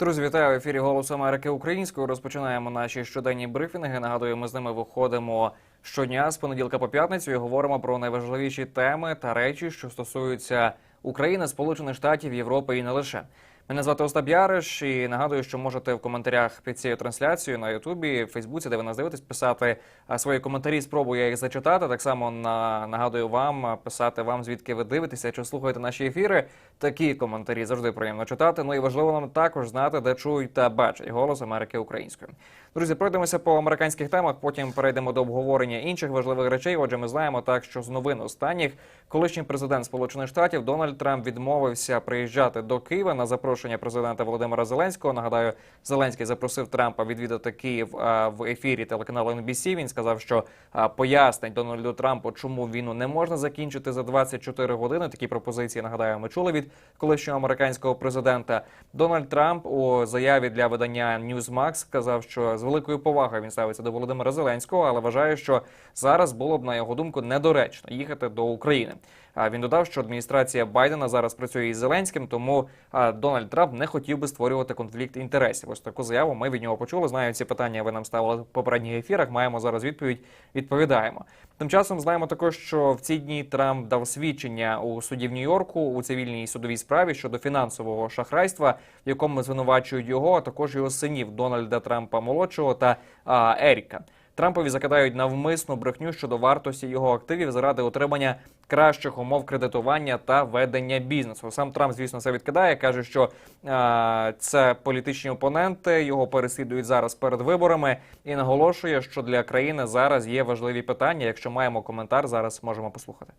Друзі, вітаю в ефірі Голос Америки Українською. Розпочинаємо наші щоденні брифінги. Нагадую, ми з ними виходимо щодня з понеділка по п'ятницю і говоримо про найважливіші теми та речі, що стосуються України, Сполучених Штатів, Європи і не лише. Мене звати Остап Яриш і нагадую, що можете в коментарях під цією трансляцією на Ютубі, Фейсбуці, де ви нас дивитесь, писати свої коментарі. Спробую я їх зачитати. Так само на нагадую вам писати вам, звідки ви дивитеся, чи слухаєте наші ефіри. Такі коментарі завжди приємно читати. Ну і важливо нам також знати, де чують та бачать голос Америки українською. Друзі, пройдемося по американських темах. Потім перейдемо до обговорення інших важливих речей. Отже, ми знаємо так, що з новин останніх колишній президент Сполучених Штатів Дональд Трамп відмовився приїжджати до Києва на запрошення президента Володимира Зеленського. Нагадаю, Зеленський запросив Трампа відвідати Київ в ефірі телеканалу NBC. Він сказав, що а, пояснить Дональду Трампу, чому війну не можна закінчити за 24 години. Такі пропозиції нагадаю, ми чули від колишнього американського президента. Дональд Трамп у заяві для видання Newsmax сказав, що з великою повагою він ставиться до Володимира Зеленського, але вважає, що зараз було б на його думку недоречно їхати до України. А він додав, що адміністрація Байдена зараз працює із Зеленським, тому Дональд Трамп не хотів би створювати конфлікт інтересів. Ось таку заяву ми від нього почули. Знаю, ці питання ви нам ставили в попередніх ефірах. Маємо зараз відповідь. Відповідаємо. Тим часом знаємо також, що в ці дні Трамп дав свідчення у суді в Нью-Йорку у цивільній судовій справі щодо фінансового шахрайства, в якому звинувачують його, а також його синів Дональда Трампа молодшого та а, Еріка. Трампові закидають навмисну брехню щодо вартості його активів заради отримання кращих умов кредитування та ведення бізнесу. Сам Трамп, звісно, це відкидає. каже, що е, це політичні опоненти його переслідують зараз перед виборами, і наголошує, що для країни зараз є важливі питання. Якщо маємо коментар, зараз можемо послухати.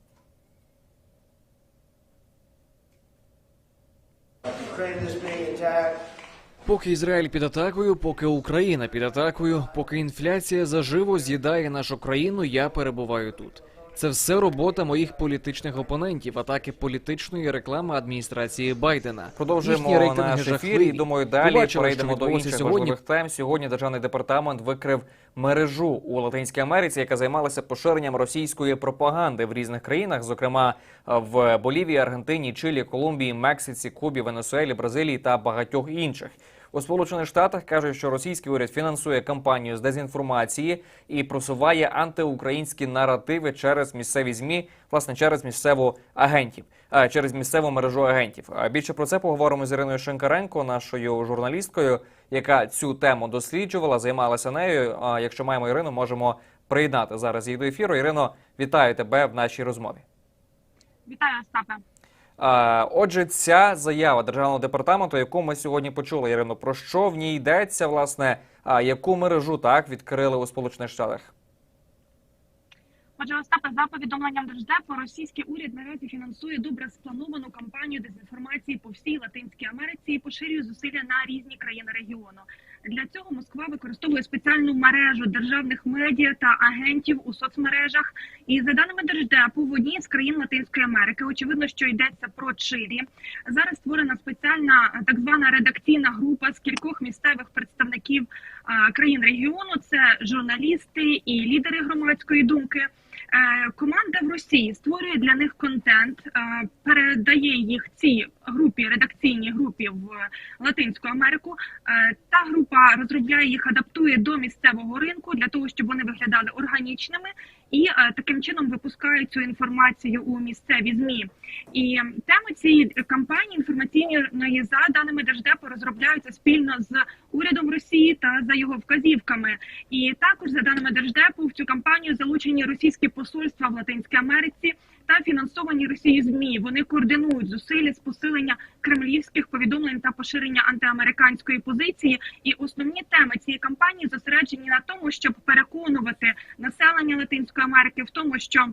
Ukraine is. Поки Ізраїль під атакою, поки Україна під атакою, поки інфляція заживо з'їдає нашу країну, я перебуваю тут. Це все робота моїх політичних опонентів, атаки політичної реклами адміністрації Байдена. Продовжуємо наш ефір і думаю, далі бачили, перейдемо до інших сьогодні. важливих тем. Сьогодні державний департамент викрив мережу у Латинській Америці, яка займалася поширенням російської пропаганди в різних країнах, зокрема в Болівії, Аргентині, Чилі, Колумбії, Мексиці, Кубі, Венесуелі, Бразилії та багатьох інших. У Сполучених Штатах кажуть, що російський уряд фінансує кампанію з дезінформації і просуває антиукраїнські наративи через місцеві змі, власне, через місцеву агентів, а, через місцеву мережу агентів. А Більше про це поговоримо з Іриною Шинкаренко, нашою журналісткою, яка цю тему досліджувала, займалася нею. Якщо маємо Ірину, можемо приєднати зараз її до ефіру. Ірино, вітаю тебе в нашій розмові. Вітаю, Остапе. Отже, ця заява державного департаменту, яку ми сьогодні почули, Ірино, про що в ній йдеться, власне, яку мережу так відкрили у Сполучених Штатах? Отже, Остапе, за повідомленням Держдепу, російський уряд наразі фінансує добре сплановану кампанію дезінформації по всій Латинській Америці і поширює зусилля на різні країни регіону. Для цього Москва використовує спеціальну мережу державних медіа та агентів у соцмережах. І за даними Держдепу, в одній з країн Латинської Америки, очевидно, що йдеться про Чилі. Зараз створена спеціальна так звана редакційна група з кількох місцевих представників країн регіону. Це журналісти і лідери громадської думки. Е, Команда в Росії створює для них контент, е, передає їх цій групі, редакційній групі в Латинську Америку. Е, Та група розробляє їх, адаптує до місцевого ринку для того, щоб вони виглядали органічними, і е, таким чином випускають цю інформацію у місцеві змі. І теми цієї кампанії інформаційної за даними Держдепу розробляються спільно з урядом Росії та за його вказівками. І також за даними Держдепу в цю кампанію залучені російські посольства в Латинській Америці та фінансовані Росією змі. Вони координують зусилля з посилення кремлівських повідомлень та поширення антиамериканської позиції. І основні теми цієї кампанії зосереджені на тому, щоб переконувати населення Латинської Америки в тому, що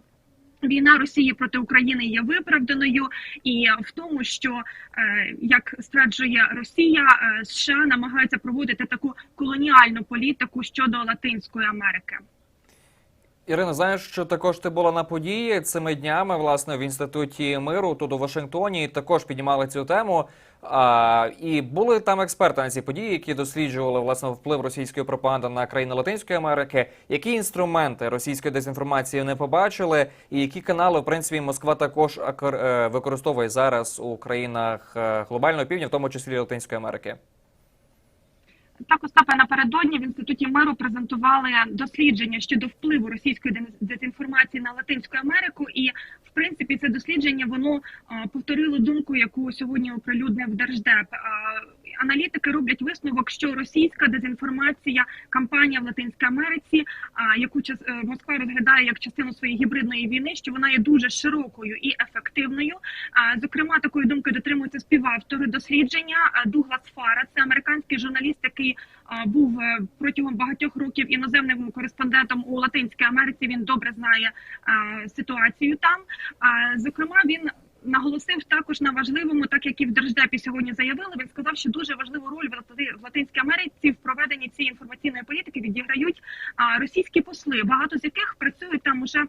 Війна Росії проти України є виправданою, і в тому, що е, як стверджує Росія, е, США намагаються проводити таку колоніальну політику щодо Латинської Америки. Ірина, знаєш, що також ти була на події цими днями, власне, в інституті миру тут у Вашингтоні. Також піднімали цю тему. А, і були там експерти на ці події, які досліджували власне вплив російської пропаганди на країни Латинської Америки. Які інструменти російської дезінформації не побачили, і які канали, в принципі, Москва також е, використовує зараз у країнах е, глобального півдня, в тому числі Латинської Америки? Так, Остапе, напередодні в інституті миру презентували дослідження щодо впливу російської дез- дезінформації на Латинську Америку, і в принципі це дослідження воно повторило думку, яку сьогодні оприлюднив держдеп. Аналітики роблять висновок, що російська дезінформація кампанія в Латинській Америці, яку час- е, Москва розглядає як частину своєї гібридної війни, що вона є дуже широкою і ефективною. Зокрема, такої думки дотримуються співавтори дослідження Дуглас Фара. Це американський журналіст, який був е, протягом багатьох років іноземним кореспондентом у Латинській Америці. Він добре знає ситуацію там. Зокрема, він. Наголосив також на важливому, так як і в держдепі сьогодні заявили. Він сказав, що дуже важливу роль в Лати- Латинській Америці в проведенні цієї інформаційної політики відіграють російські посли, багато з яких працюють там уже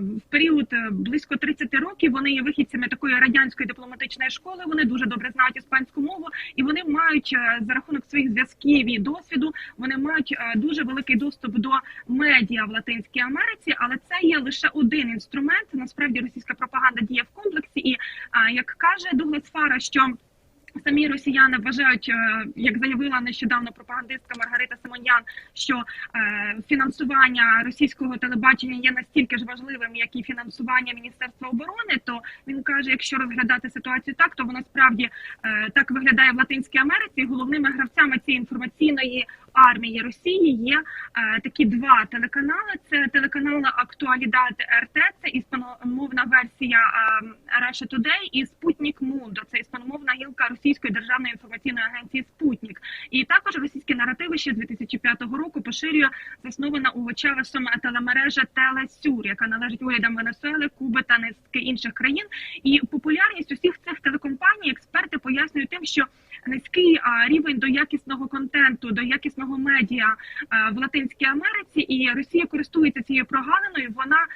в період е, близько 30 років. Вони є вихідцями такої радянської дипломатичної школи. Вони дуже добре знають іспанську мову, і вони мають е, за рахунок своїх зв'язків і досвіду. Вони мають е, дуже великий доступ до медіа в Латинській Америці, але це є лише один інструмент. Насправді російська пропаганда діє в комплексі, і як каже Дуглас Фара, що Самі росіяни вважають, е, як заявила нещодавно пропагандистка Маргарита Симоньян, що е, фінансування російського телебачення є настільки ж важливим, як і фінансування Міністерства оборони. То він каже, якщо розглядати ситуацію так, то вона справді е, так виглядає в Латинській Америці. Головними гравцями цієї інформаційної армії Росії є е, такі два телеканали. Це телеканал Актуалідад РТ, це іспаномовна версія е, Russia Today і Спутник Мундо. Це іспаномовна гілка російської державної інформаційної агенції Спутник. І також російські наративи ще з 2005 року поширює заснована у Чавесом телемережа Телесюр, яка належить урядам Венесуели, Куби та низки інших країн. І популярність усіх цих телекомпаній експерти пояснюють тим, що низький рівень до якісного контенту, до якісного медіа в Латинській Америці, і Росія користується цією прогалиною. Вона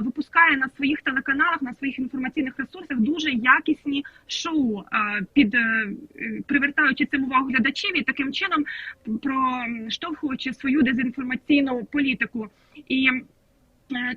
випускає на своїх телеканалах, на своїх інформаційних ресурсах дуже якісні шоу, під е, привертаючи цим увагу глядачів і таким чином проштовхуючи свою дезінформаційну політику. І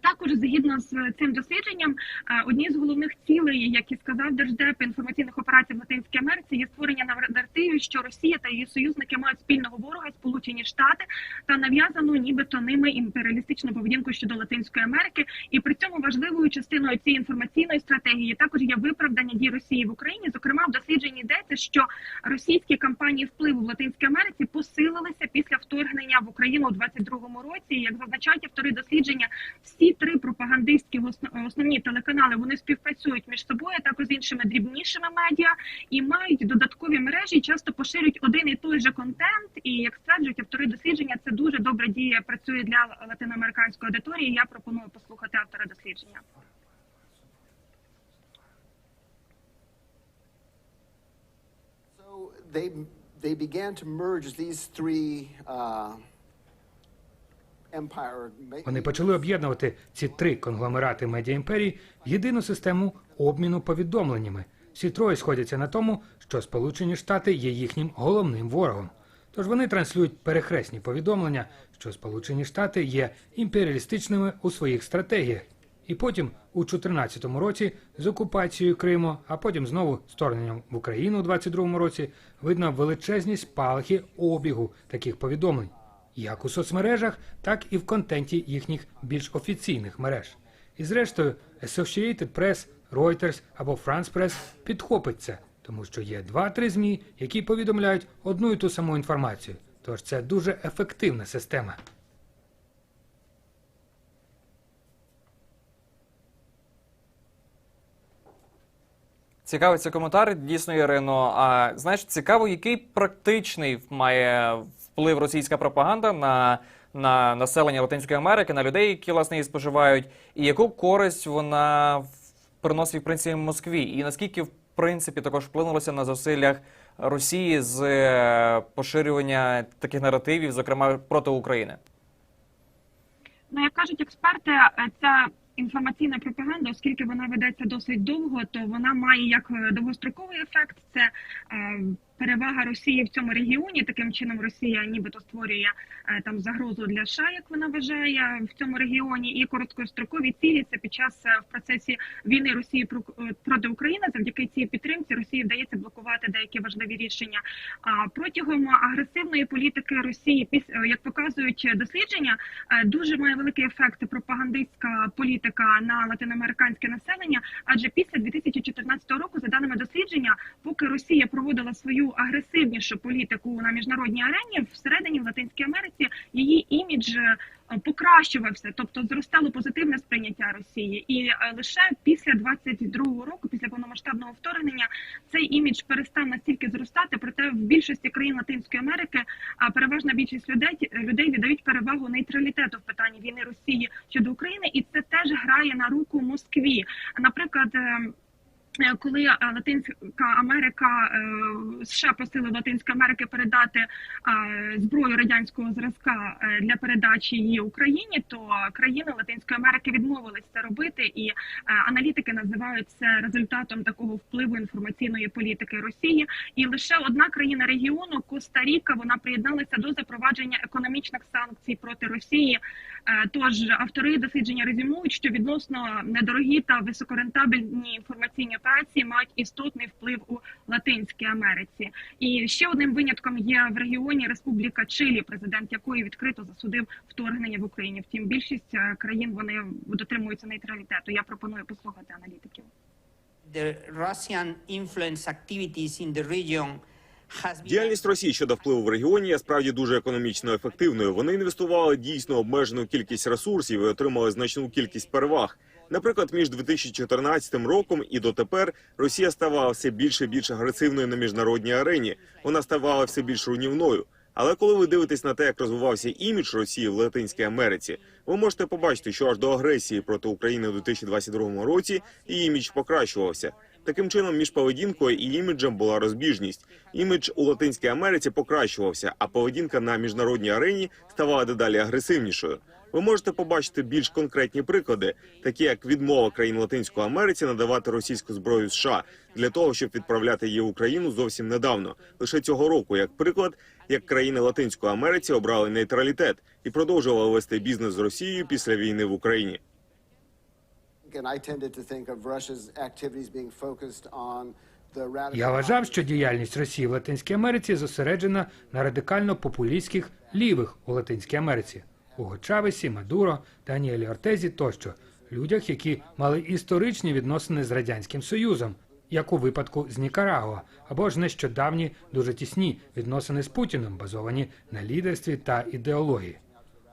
Також згідно з цим дослідженням, е, одні з головних цілей, як і сказав держдеп інформаційних операцій в Латинській Америці, є створення наративів, що Росія та її союзники мають спільного ворога Сполучені Штати та нав'язану, нібито ними імперіалістичну поведінку щодо Латинської Америки. І при цьому важливою частиною цієї інформаційної стратегії також є виправдання дій Росії в Україні. Зокрема, в дослідженні йдеться, що російські кампанії впливу в Латинській Америці посилилися після вторгнення в Україну у 22-му році. Як зазначають автори дослідження, всі три пропагандистські основні телеканали вони співпрацюють між собою, також з іншими дрібнішими медіа і мають додаткові мережі, часто поширюють один і той же контент. І як стверджують автори дослідження, це дуже добре діє, працює для латиноамериканської аудиторії. Я пропоную послухати автора дослідження. So they, they began to merge these three uh. Вони почали об'єднувати ці три конгломерати медіаімперії в єдину систему обміну повідомленнями. Всі троє сходяться на тому, що Сполучені Штати є їхнім головним ворогом. Тож вони транслюють перехресні повідомлення, що Сполучені Штати є імперіалістичними у своїх стратегіях. І потім у 2014 році з окупацією Криму, а потім знову вторгненням в Україну у 2022 році видно величезні спалахи обігу таких повідомлень як у соцмережах, так і в контенті їхніх більш офіційних мереж. І зрештою, Associated Press, Reuters або France Press підхопить це, тому що є два-три ЗМІ, які повідомляють одну і ту саму інформацію. Тож це дуже ефективна система. Цікавий цей коментар, дійсно, Ірино. А знаєш, цікаво, який практичний має вплив російська пропаганда на, на населення Латинської Америки, на людей, які власне її споживають, і яку користь вона приносить в принципі Москві, і наскільки в принципі також вплинулося на зусиллях Росії з е, поширювання таких наративів, зокрема проти України. Ну, як кажуть експерти, е, ця інформаційна пропаганда, оскільки вона ведеться досить довго, то вона має як е, довгостроковий ефект. Це е, перевага Росії в цьому регіоні. Таким чином Росія нібито створює е, там загрозу для США, як вона вважає в цьому регіоні, і короткострокові цілі це під час е, в процесі війни Росії е, проти України. Завдяки цій підтримці Росії вдається блокувати деякі важливі рішення. А протягом агресивної політики Росії, як показують дослідження, дуже має великий ефект пропагандистська політика на латиноамериканське населення. Адже після 2014 року, за даними дослідження, поки Росія проводила свою агресивнішу політику на міжнародній арені, всередині в Латинській Америці її імідж е, покращувався, тобто зростало позитивне сприйняття Росії, і е, лише після 22-го року, після повномасштабного вторгнення, цей імідж перестав настільки зростати. Проте в більшості країн Латинської Америки а переважна більшість людей людей віддають перевагу нейтралітету в питанні війни Росії щодо України, і це теж грає на руку Москві. Наприклад. Е, Коли е, Латинська Америка е, США просили Латинської Америки передати зброю радянського зразка для передачі її Україні, то країни Латинської Америки відмовились це робити, і аналітики називають це результатом такого впливу інформаційної політики Росії. І лише одна країна регіону Коста-Ріка, вона приєдналася до запровадження економічних санкцій проти Росії. Тож автори дослідження резюмують, що відносно недорогі та високорентабельні інформаційні операції мають істотний вплив у Латинській Америці. І ще одним винятком є в регіоні Республіка Чилі, президент якої відкрито засудив вторгнення в Україні. Втім, більшість е, країн вони дотримуються нейтралітету. Я пропоную послухати аналітиків. the Russian influence activities in the region Діяльність Росії щодо впливу в регіоні є справді дуже економічно ефективною. Вони інвестували дійсно обмежену кількість ресурсів і отримали значну кількість переваг. Наприклад, між 2014 роком і дотепер Росія ставала все більше і більш агресивною на міжнародній арені. Вона ставала все більш руйнівною. Але коли ви дивитесь на те, як розвивався імідж Росії в Латинській Америці, ви можете побачити, що аж до агресії проти України у 2022 році її імідж покращувався. Таким чином, між поведінкою і іміджем була розбіжність. Імідж у Латинській Америці покращувався, а поведінка на міжнародній арені ставала дедалі агресивнішою. Ви можете побачити більш конкретні приклади, такі як відмова країн Латинської Америці надавати російську зброю США для того, щоб відправляти її в Україну зовсім недавно, лише цього року, як приклад, як країни Латинської Америці обрали нейтралітет і продовжували вести бізнес з Росією після війни в Україні. Я вважав, що діяльність Росії в Латинській Америці зосереджена на радикально-популістських лівих у Латинській Америці Уго Чавесі, Мадуро, Даніелі Ортезі тощо людях, які мали історичні відносини з радянським союзом, як у випадку з Нікарагуа, або ж нещодавні дуже тісні відносини з Путіним, базовані на лідерстві та ідеології.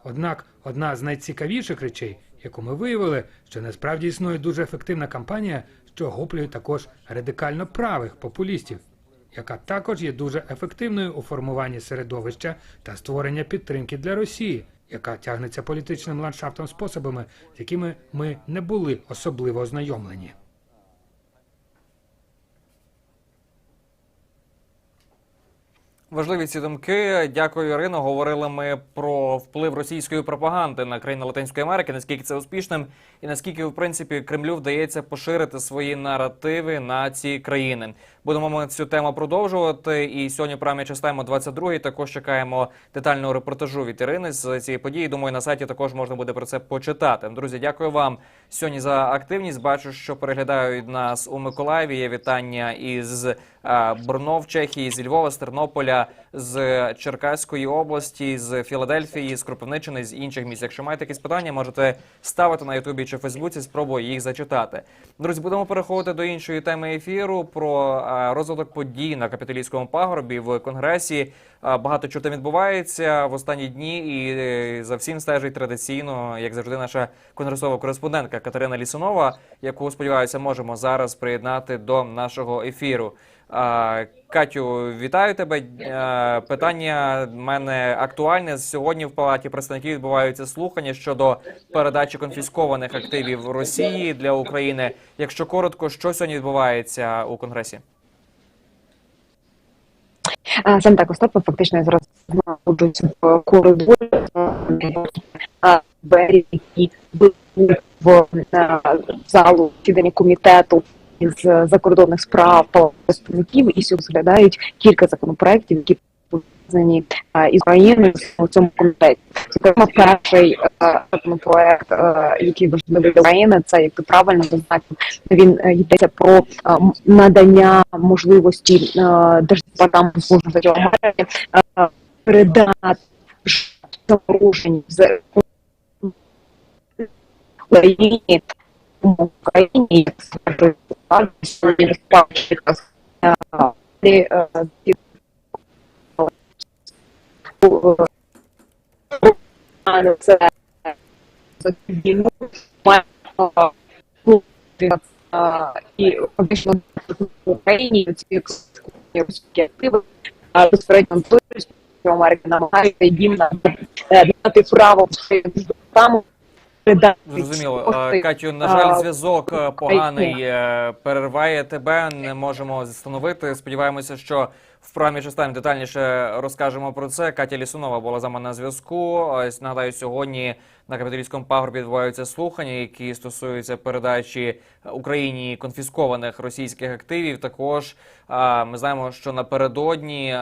Однак одна з найцікавіших речей, яку ми виявили, що насправді існує дуже ефективна кампанія, що охоплює також радикально правих популістів, яка також є дуже ефективною у формуванні середовища та створення підтримки для Росії, яка тягнеться політичним ландшафтом способами, з якими ми не були особливо ознайомлені. Важливі ці думки. Дякую, Ірино. Говорили ми про вплив російської пропаганди на країни Латинської Америки, наскільки це успішним, і наскільки, в принципі, Кремлю вдається поширити свої наративи на ці країни. Будемо ми цю тему продовжувати. І сьогодні програмі частаємо 22 Також чекаємо детального репортажу від Ірини з цієї події. Думаю, на сайті також можна буде про це почитати. Друзі, дякую вам сьогодні за активність. Бачу, що переглядають нас у Миколаєві. Є вітання із е, Брно в Чехії, з Львова, з Тернополя, з Черкаської області, з Філадельфії, з Кропивниччини, з інших місць. Якщо маєте якісь питання, можете ставити на Ютубі чи Фейсбуці. Спробую їх зачитати. Друзі, будемо переходити до іншої теми ефіру про е, розвиток подій на капітолійському пагорбі в конгресі. Е, Багато чого там відбувається в останні дні, і е, за всім стежить традиційно, як завжди, наша конгресова кореспондентка Катерина Лісунова, яку сподіваюся, можемо зараз приєднати до нашого ефіру. Е, Катю, вітаю тебе. Е, Питання в мене актуальне. Сьогодні в палаті представників відбуваються слухання щодо передачі конфіскованих активів Росії для України. Якщо коротко, що сьогодні відбувається у конгресі? А, Саме так Остапа фактично зараз знаходжусь в коридорі двері, які в е, залу засідання комітету з закордонних справ та представників. І сьогодні розглядають кілька законопроєктів, які пов'язані із Україною в цьому контексті. Зокрема, перший е, який важливий для України, це як ти правильно зазначив, він е, йдеться про е, надання можливості е, Держдепартаменту служби е, передати порушень з Україні Україні як сьогодні розпавши якраз, е, е, ці- е, це і фактично в Україні ці російські активи а безпосередньо що Америка намагається їм дати право передати Зрозуміло. Катю, на жаль, зв'язок е, поганий е, перерває тебе. Не можемо зстановити. Сподіваємося, що в програмі частин детальніше розкажемо про це. Катя Лісунова була за мене на зв'язку. Нагадаю, сьогодні на капіталістському пагорбі відбуваються слухання, які стосуються передачі Україні конфіскованих російських активів. Також ми знаємо, що напередодні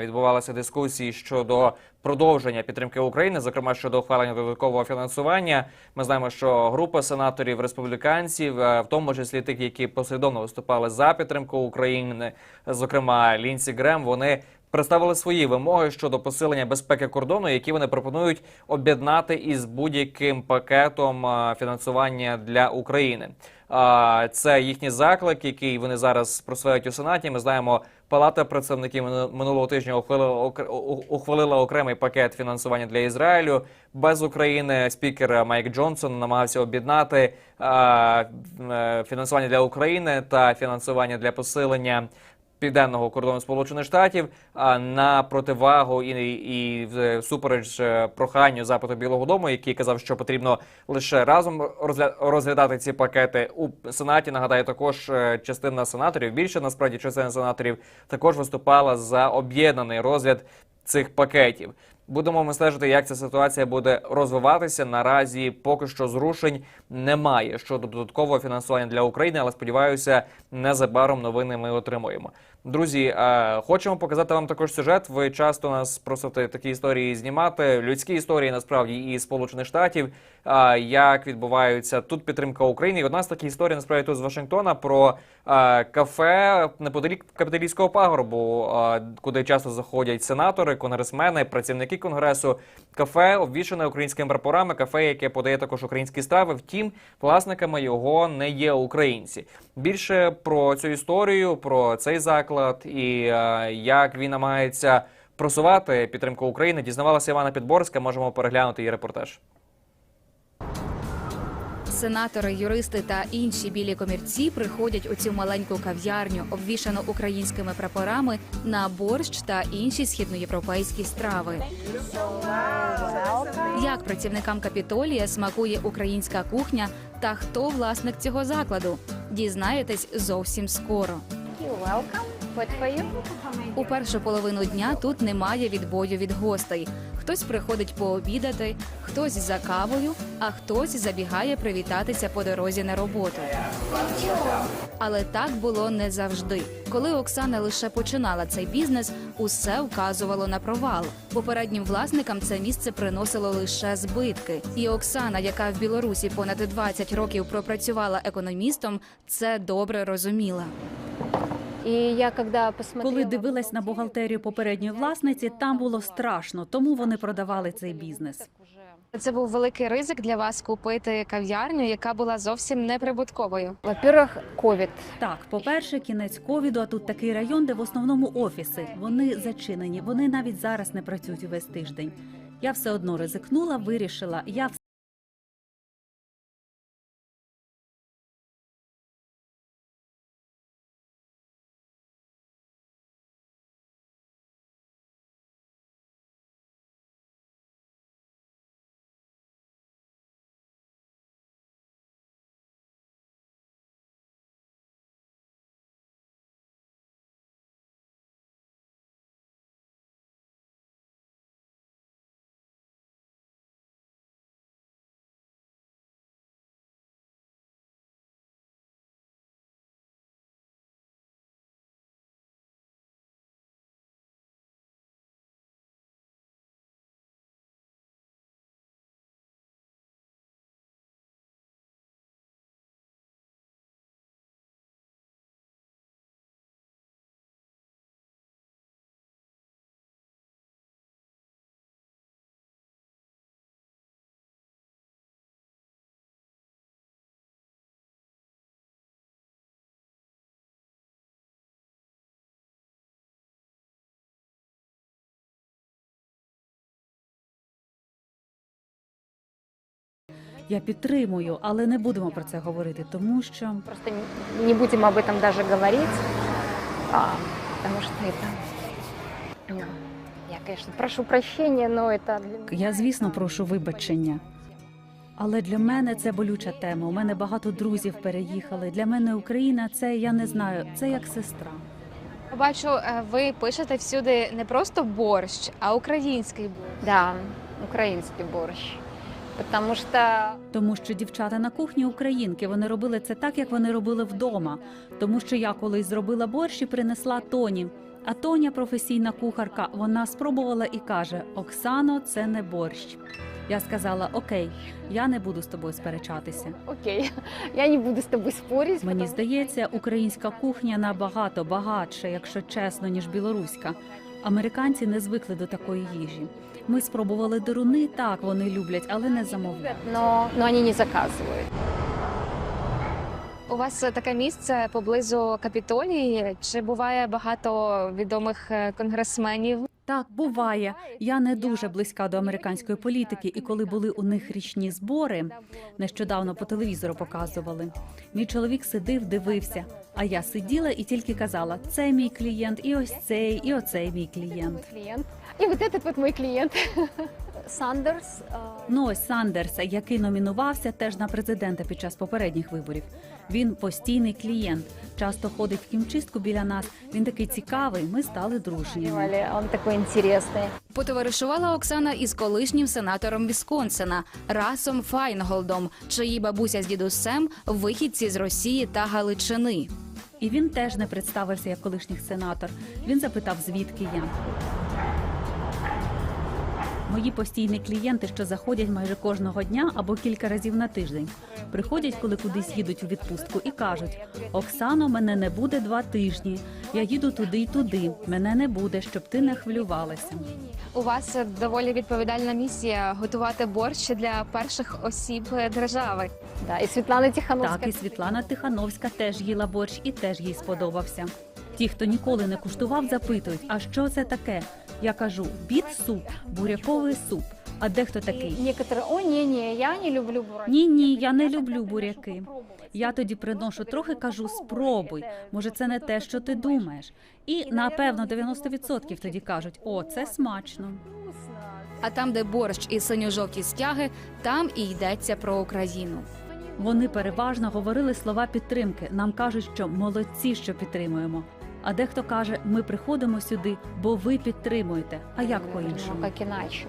відбувалися дискусії щодо продовження підтримки України, зокрема щодо ухвалення додаткового фінансування. Ми знаємо, що група сенаторів республіканців, в тому числі тих, які послідовно виступали за підтримку України, зокрема Лінсі Грем, вони представили свої вимоги щодо посилення безпеки кордону, які вони пропонують об'єднати із будь-яким пакетом фінансування для України. Це їхній заклик, який вони зараз просувають у сенаті. Ми знаємо, Палата представників мину- минулого тижня ухвалила окремий пакет фінансування для Ізраїлю без України. Спікер Майк Джонсон намагався об'єднати е, фінансування для України та фінансування для посилення південного кордону Сполучених Штатів на противагу і, і всупереч е, проханню запиту Білого Дому, який казав, що потрібно лише разом розгля- розглядати ці пакети у Сенаті. Нагадаю, також е, частина сенаторів, більше насправді частина сенаторів, також виступала за об'єднаний розгляд цих пакетів. Будемо ми стежити, як ця ситуація буде розвиватися. Наразі поки що зрушень немає щодо додаткового фінансування для України, але сподіваюся, незабаром новини ми отримуємо. Друзі, е, хочемо показати вам також сюжет. Ви часто нас просите такі історії знімати. Людські історії насправді і Сполучених Штатів. е, Як відбуваються тут підтримка України? І одна з таких історій насправді тут з Вашингтона про е, кафе неподалік капіталійського пагорбу, куди часто заходять сенатори, конгресмени, працівники конгресу. Кафе обвішане українськими прапорами. Кафе, яке подає також українські страви. Втім, власниками його не є українці. Більше про цю історію, про цей заклад і е, як він намагається просувати підтримку України, дізнавалася Івана Підборська. Можемо переглянути її репортаж. Сенатори, юристи та інші білі комірці приходять у цю маленьку кав'ярню, обвішану українськими прапорами на борщ та інші східноєвропейські страви. Як працівникам капітолія смакує українська кухня та хто власник цього закладу? Дізнаєтесь зовсім скоро. У першу половину дня тут немає відбою від гостей. Хтось приходить пообідати, хтось за кавою, а хтось забігає привітатися по дорозі на роботу. Але так було не завжди. Коли Оксана лише починала цей бізнес, усе вказувало на провал. Попереднім власникам це місце приносило лише збитки. І Оксана, яка в Білорусі понад 20 років пропрацювала економістом, це добре розуміла. Коли дивилась на бухгалтерію попередньої власниці, там було страшно, тому вони продавали цей бізнес. Це був великий ризик для вас купити кав'ярню, яка була зовсім неприбутковою. Во-первых, ковід. Так, по-перше, кінець ковіду, а тут такий район, де в основному офіси. Вони зачинені, вони навіть зараз не працюють увесь тиждень. Я все одно ризикнула, вирішила. Я Я підтримую, але не будемо про це говорити, тому що Просто не будем об этом даже говорить, а, потому что это... ну, я, конечно, прошу прощения, но это для я, звісно, прошу вибачення. Але для мене це болюча тема. У мене багато друзів переїхали. Для мене Україна це я не знаю, це як сестра. Бачу, е, ви пишете всюди не просто борщ, а український борщ. Да, украинский борщ. Потому что Тому що дівчата на кухні українки вони робили це так, як вони робили вдома. Тому що я колись зробила борщ і принесла Тоні. А Тоня, професійна кухарка, вона спробувала і каже: Оксано, це не борщ. Я сказала: Окей, я не буду з тобою сперечатися. окей, я не буду с тобой спорить. Мені здається, українська кухня набагато багатша, якщо чесно, ніж білоруська. Американці не звикли до такої їжі. Ми спробували деруни, так вони люблять, але не замовляють. но, но вони не заказують. У вас таке місце поблизу Капітолії. Чи буває багато відомих е, конгресменів? Так, буває. Я не дуже близька до американської політики, і коли були у них річні збори, нещодавно по телевізору показували. Мій чоловік сидив, дивився. А я сиділа і тільки казала: це мій клієнт, і ось цей, і оцей мій клієнт. І ось вот мой клиент. Сандерс. э, Ну ось Сандерса, який номінувався теж на президента під час попередніх виборів. Він постійний клієнт, часто ходить в кімчистку біля нас. Він такий цікавий. Ми стали дружніми. Он такой интересный. Потоваришувала Оксана із колишнім сенатором Вісконсина Расом Файнголдом, чиї бабуся з дідусем вихідці з Росії та Галичини. І він теж не представився як колишній сенатор. Він запитав, звідки я. Мої постійні клієнти, що заходять майже кожного дня або кілька разів на тиждень, приходять, коли кудись їдуть у відпустку, і кажуть: Оксано, мене не буде два тижні. Я їду туди й туди. Мене не буде, щоб ти не хвилювалася. У вас доволі відповідальна місія готувати борщ для перших осіб держави. Да, и Светлана Тихановская. Так, і Світлана Тихановська теж їла борщ і теж їй сподобався. Ті, хто ніколи не куштував, запитують, а що це таке? Я кажу, біт суп, буряковий суп. А дехто такий. некоторые, о, не-не, я не люблю буряки. Ні, ні, я не люблю буряки. Я тоді приношу трохи, кажу, спробуй. Може, це не те, що ти думаєш. І напевно 90% тоді кажуть: о, це смачно. А там, де борщ і синьо-жовті стяги, там і йдеться про Україну. Вони переважно говорили слова підтримки. Нам кажуть, що молодці, що підтримуємо. А дехто каже, ми приходимо сюди, бо ви підтримуєте. А як Ну, по-іншому? как иначе.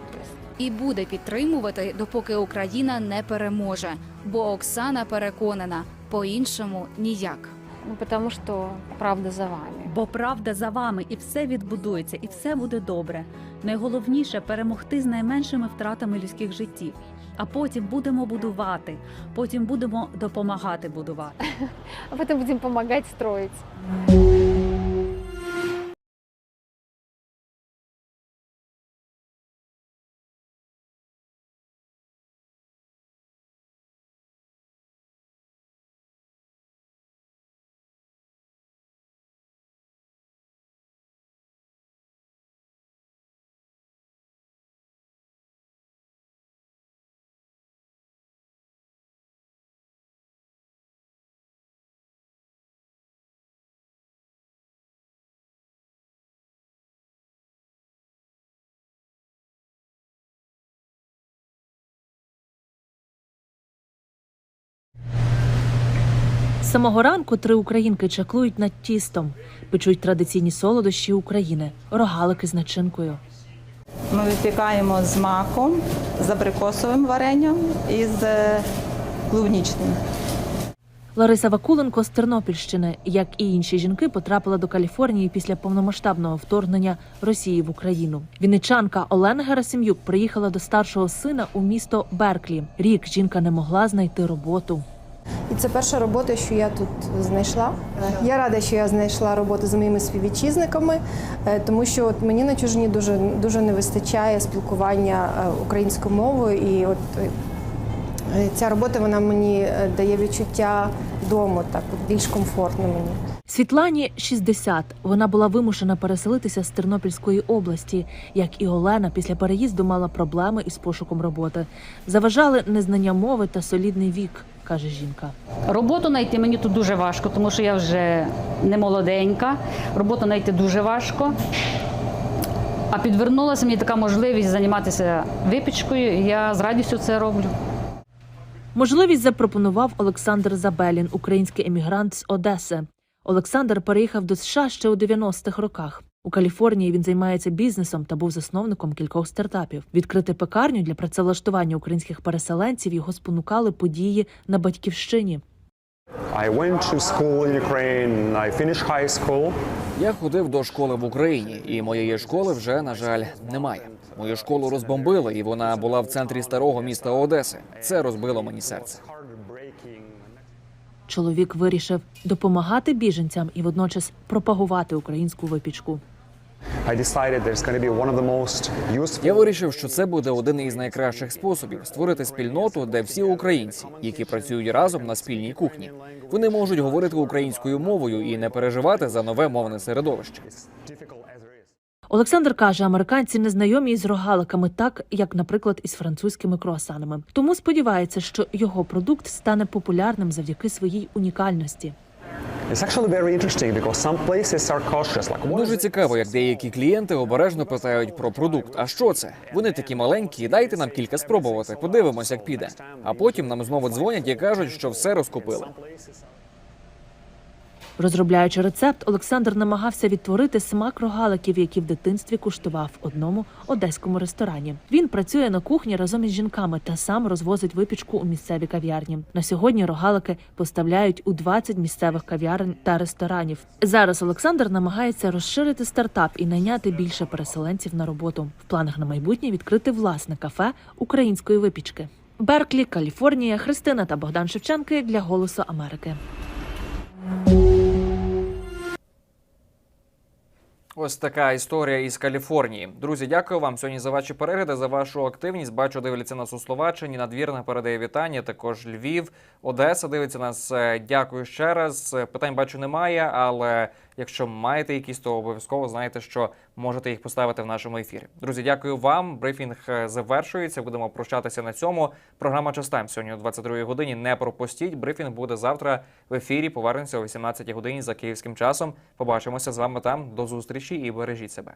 І буде підтримувати, допоки Україна не переможе. Бо Оксана переконана, по-іншому ніяк. Ну, потому что правда за вами. Бо правда за вами, і все відбудується, і все буде добре. Найголовніше перемогти з найменшими втратами людських життів. А потім будемо будувати, потім будемо допомагати будувати. А потом будем помогать строить. З самого ранку три українки чаклують над тістом, печуть традиційні солодощі України, рогалики з начинкою. Ми випікаємо з маком, з абрикосовим варенням і з е, клубнічним. Лариса Вакуленко з Тернопільщини, як і інші жінки, потрапила до Каліфорнії після повномасштабного вторгнення Росії в Україну. Вінничанка Олена Герасим'юк приїхала до старшого сина у місто Берклі. Рік жінка не могла знайти роботу. І це перша робота, що я тут знайшла. Я рада, що я знайшла роботу з моїми співвітчизниками, е, тому що от мені на чужині дуже дуже не вистачає спілкування е, українською мовою, і от е, ця робота вона мені дає відчуття дому, так більш комфортно мені. Світлані 60. Вона була вимушена переселитися з Тернопільської області. Як і Олена, після переїзду мала проблеми із пошуком роботи. Заважали незнання мови та солідний вік, каже жінка. Роботу знайти мені тут дуже важко, тому що я вже не молоденька. Роботу знайти дуже важко. А підвернулася мені така можливість займатися випічкою, і я з радістю це роблю. Можливість запропонував Олександр Забелін, український емігрант з Одеси. Олександр переїхав до США ще у 90-х роках. У Каліфорнії він займається бізнесом та був засновником кількох стартапів. Відкрити пекарню для працевлаштування українських переселенців його спонукали події на батьківщині. I went to school in Ukraine. I finished high school. Я ходив до школи в Україні, і моєї школи вже, на жаль, немає. Мою школу розбомбили, і вона була в центрі старого міста Одеси. Це розбило мені серце. Чоловік вирішив допомагати біженцям і водночас пропагувати українську випічку. Я вирішив, що це буде один із найкращих способів створити спільноту, де всі українці, які працюють разом на спільній кухні, вони можуть говорити українською мовою і не переживати за нове мовне середовище. Олександр каже, американці не знайомі із рогаликами, так як, наприклад, із французькими круасанами. Тому сподівається, що його продукт стане популярним завдяки своїй унікальності. Дуже цікаво, як деякі клієнти обережно питають про продукт. А що це? Вони такі маленькі, дайте нам кілька спробувати. Подивимось, як піде. А потім нам знову дзвонять і кажуть, що все розкупили. Розробляючи рецепт, Олександр намагався відтворити смак рогаликів, які в дитинстві куштував в одному одеському ресторані. Він працює на кухні разом із жінками та сам розвозить випічку у місцеві кав'ярні. На сьогодні рогалики поставляють у 20 місцевих кав'ярень та ресторанів. Зараз Олександр намагається розширити стартап і найняти більше переселенців на роботу. В планах на майбутнє відкрити власне кафе української випічки. Берклі, Каліфорнія, Христина та Богдан Шевченки для Голосу Америки. Ось така історія із Каліфорнії. Друзі, дякую вам сьогодні за ваші перегляди, за вашу активність. Бачу, дивляться нас у Словаччині. Надвірна передає вітання. Також Львів, Одеса дивиться нас. Е, Дякую ще раз. Е, Питань бачу немає, але якщо маєте якісь, то обов'язково знаєте, що можете їх поставити в нашому ефірі. Друзі, дякую вам. Брифінг е, завершується. Будемо прощатися на цьому. Програма Частайм сьогодні о 22 годині. Не пропустіть. Брифінг буде завтра в ефірі. Повернемося о 18 годині за київським часом. Побачимося з вами там. До зустрічі і бережіть себе.